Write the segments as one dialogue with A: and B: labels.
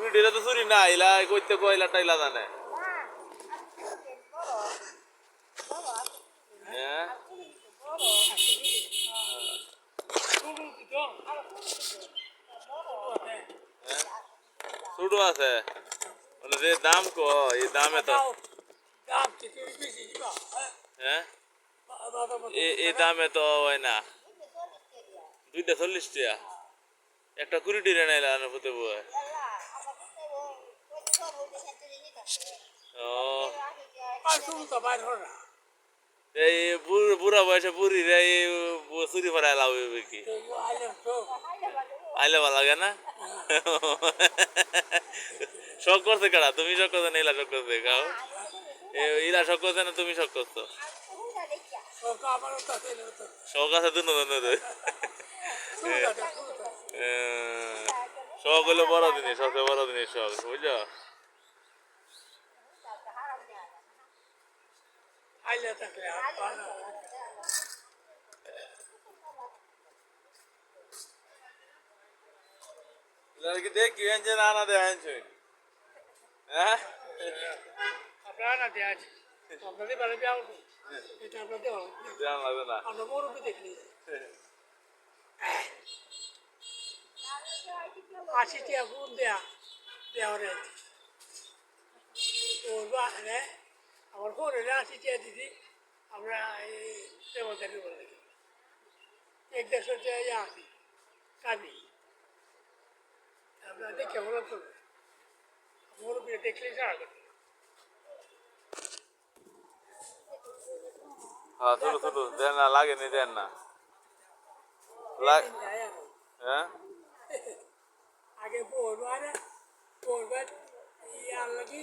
A: চুরি ঢেলে তো চুরি না ইলা কইতে কইলা টাইলা জানে। হ্যাঁ? ছোট আছে। মানে যে দাম ক, এই দামে তো হ্যাঁ? এই দামে তো হয় না। দুইটা চল্লিশ টাকা। একটা কুড়ি টিরে নাইলা অনুভূতি বই ও এই বুড়- বয়সে বুড়ি রে চুরি ফেরাই লাভ কি? আইলে ভালো লাগে না? শখ করছে কারা তুমি শখ করছ না ইলা শখ করছে? খাও ইলা শখ করছে না তুমি শখ করছ? শখ আছে দুনো দুনো শখ হলো বড় জিনিস সবচেয়ে বড় জিনিস শখ বুঝছ লড়কি দেখ কি এনছে না না দেয় এনছে হ্যাঁ
B: আপনারা না আছে আপনাদের বাড়ি বিয়া হবে এটা আপনাদের
A: জান লাগবে না
B: আমরা মুরব্বী দেখলি আশি টাকা গুণ দেয়া দেওয়া রে ওর বাহারে আমার ফোনে আশি টাকা দিদি আমরা এই দেবতারি বলে এক দেড়শো টাকা আসি কাবি আপনারা দেখে মনে করবে মুরব্বী দেখলে সারা করবে
A: হ্যাঁ ছোট ছোট দেন না লাগে নি। দেন না লাগ হ্যাঁ?
B: আগে পড়বার পড়বার
A: কে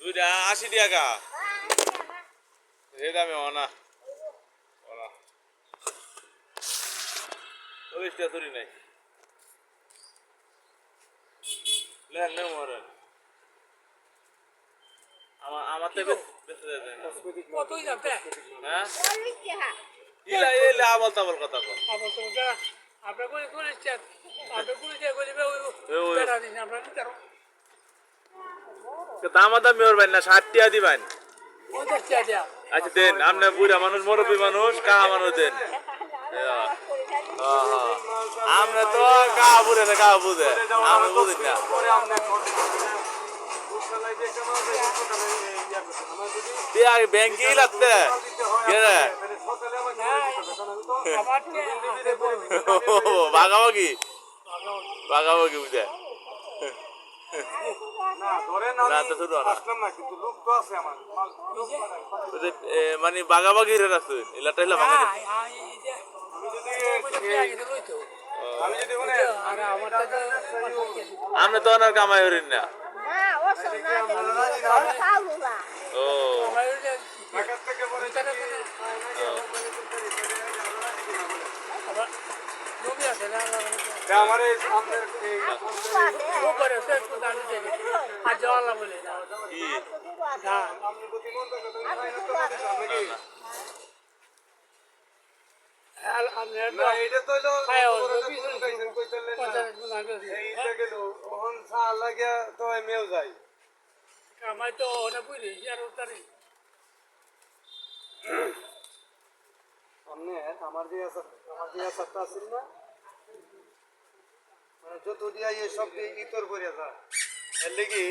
A: দুইটা আশি টাকা। এই দামে অনা। অনা। চল্লিশ টাকা নাই। লেন নে মরেন আমার আমার তো বেঁচে যাবে না।
B: কত যাবে
A: হ্যাঁ? ইলা এলে আবল তাবল কথা কর
B: আবার তো আপনার করে করে চার আপনার করে চার করে ওই। বেড়া দিন আপনার নিতে পারো
A: দামা দামি করবেন না ষাট টাকা দিবেন
B: পঞ্চাশ টাকা দেয়া
A: আচ্ছা দেন আপনি বুড়া মানুষ মুরব্বী মানুষ কা মানুষ দেন? আমরা তো কা বুড়ে না কা বুঝে? আমরা বুঝি না। ব্যাংকেই লাগতে কে
B: আমার
A: ভাগাভাগি ভাগাভাগি বুঝে মানে বাগাবাগি রে রাখছে এলাটা হইলা ভাঙা
B: আমার
A: আমরা তো আর কামাই হরিণ না
B: কামাই তো অনেক বুঝলি আর তারি
C: সামনে আমার যে আমার যে আসারটা আছিল না যত দিয়া এই সব দিয়ে ইতর করে যা। এর লেগে